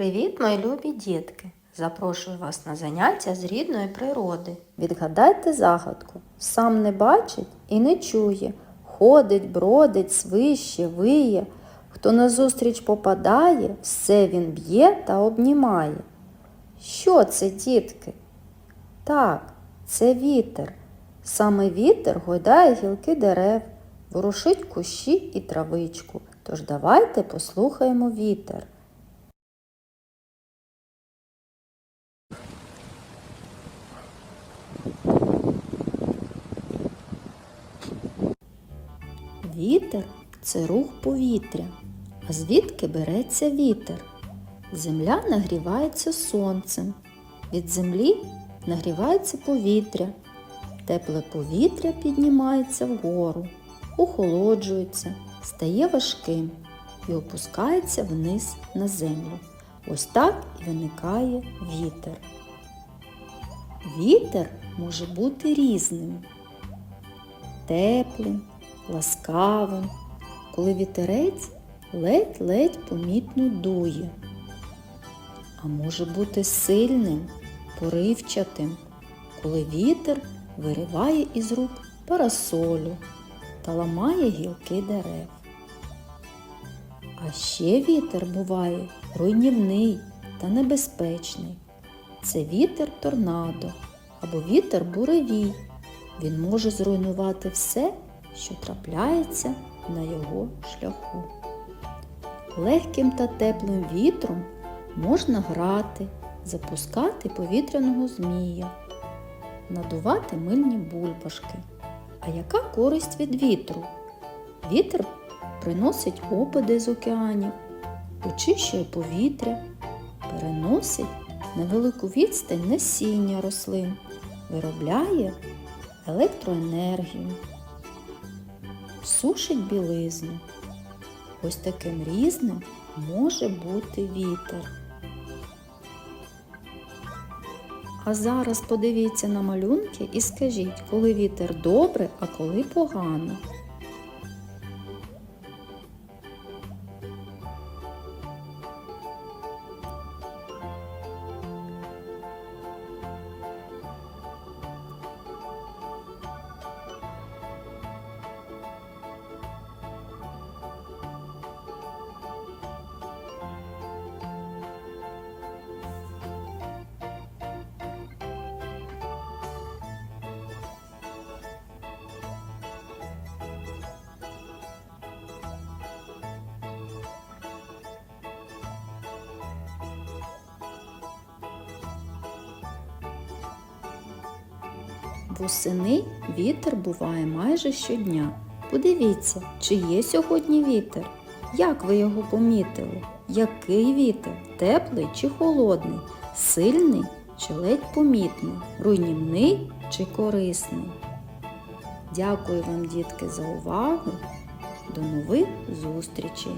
Привіт, мої любі дітки! Запрошую вас на заняття з рідної природи. Відгадайте загадку. Сам не бачить і не чує. Ходить, бродить, свище, виє. Хто назустріч попадає, все він б'є та обнімає. Що це, дітки? Так, це вітер. Саме вітер гойдає гілки дерев, ворушить кущі і травичку. Тож давайте послухаємо вітер. Вітер це рух повітря. А звідки береться вітер? Земля нагрівається сонцем. Від землі нагрівається повітря. Тепле повітря піднімається вгору, охолоджується, стає важким і опускається вниз на землю. Ось так і виникає вітер. Вітер може бути різним, теплим, ласкавим, коли вітерець ледь-ледь помітно дує, а може бути сильним, поривчатим, коли вітер вириває із рук парасолю та ламає гілки дерев. А ще вітер буває руйнівний та небезпечний. Це вітер торнадо або вітер буревій. Він може зруйнувати все, що трапляється на його шляху. Легким та теплим вітром можна грати, запускати повітряного змія, надувати мильні бульбашки. А яка користь від вітру? Вітер приносить опади з океанів, очищує повітря, переносить на велику відстань насіння рослин, виробляє електроенергію, сушить білизну. Ось таким різним може бути вітер. А зараз подивіться на малюнки і скажіть, коли вітер добре, а коли погано. Восени вітер буває майже щодня. Подивіться, чи є сьогодні вітер? Як ви його помітили? Який вітер? Теплий чи холодний? Сильний чи ледь помітний? Руйнівний чи корисний? Дякую вам, дітки, за увагу. До нових зустрічей!